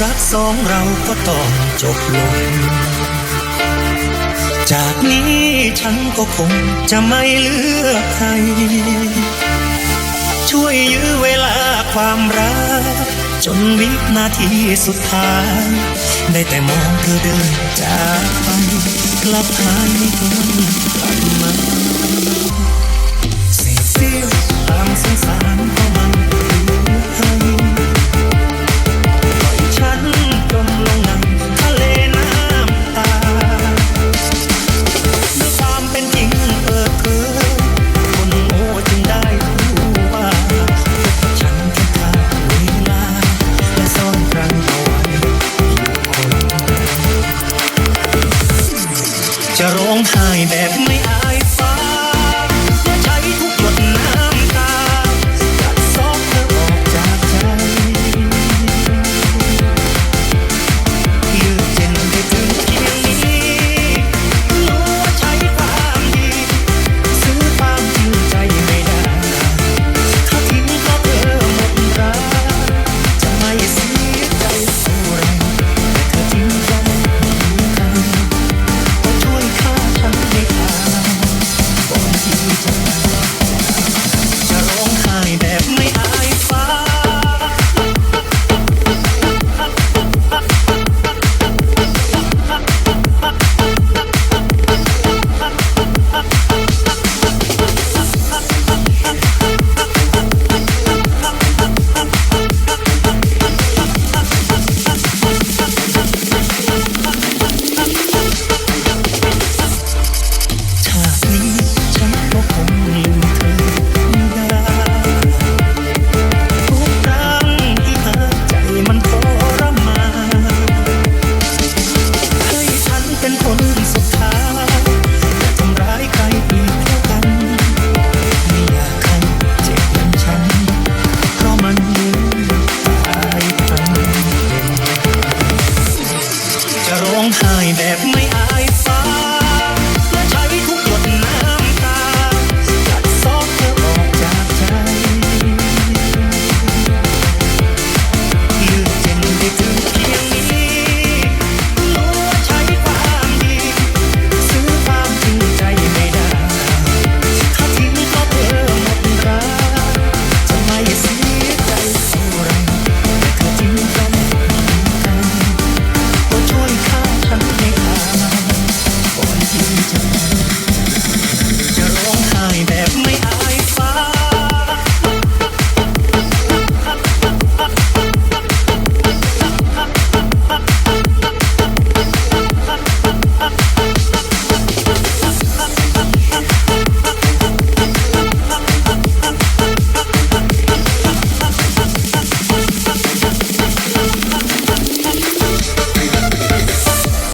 รักสองเราก็ต้องจบลง จากนี้ฉันก็คงจะไม่เลือกใคร ช่วยยื้อเวลาความรัก จนวินาทีสุดท้าย ได้แต่มองเธอเดินจากไปกลับหายไม่ควรกลับมา